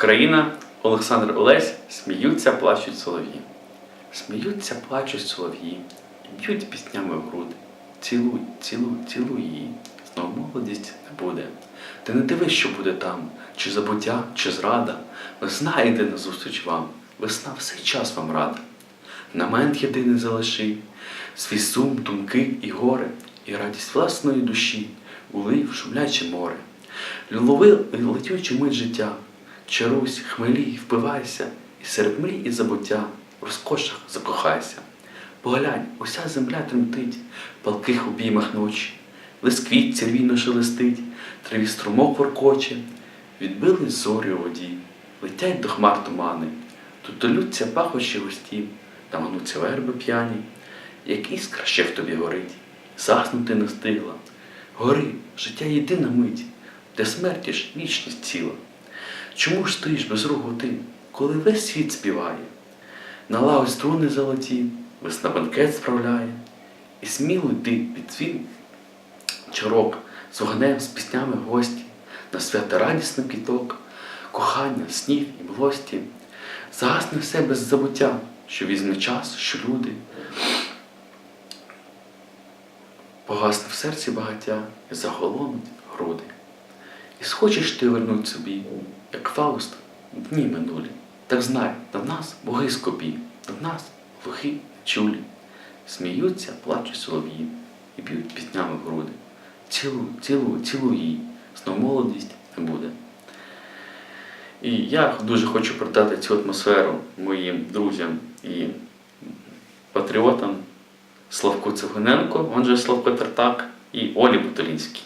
Україна, Олександр Олесь, сміються, плачуть солов'ї. Сміються, плачуть солов'ї, б'ють піснями в груди. Цілуй, цілуй, цілуй її, знову молодість не буде. Ти не дивись, що буде там, чи забуття, чи зрада. Весна йде назустріч вам, весна все час вам рада. Намент єдиний залиши, свій сум, думки і горе, і радість власної душі улив шумляче море. Лови летючу мить життя, чарусь, хмелій, впивайся, і серед мрій і забуття в розкошах закохайся. Поглянь, уся земля тремтить в палких обіймах ночі, лист квіт цервійно шелестить, траві струмок воркоче, відбились зорі у воді, летять до хмар тумани, тут долються пахощі густі, там гнуться верби п'яні, як іскра ще в тобі горить, заснути не стигла. Гори, життя єдина мить, де смерті ж вічність ціла. Чому ж стоїш без руху ти, коли весь світ співає? Налагодь струни золоті, весна банкет справляє, і сміло йди під свій чарок з вогнем, з піснями гості, на свято радісний квіток, кохання, снів і млості, загасне все без забуття, що візьме час, що люди. Погасне в серці багаття і заголонуть груди. І схочеш ти вернуть собі, як Фауст, дні минулі. Так знай, над нас боги скопі, над нас глухі чулі. Сміються, плачуть солов'ї і б'ють піснями в груди. Цілуй, цілуй, цілуй її, знов молодість не буде. І я дуже хочу передати цю атмосферу моїм друзям і патріотам Славку Цугуненко, он же Славко Тартак, і Олі Бутолінській.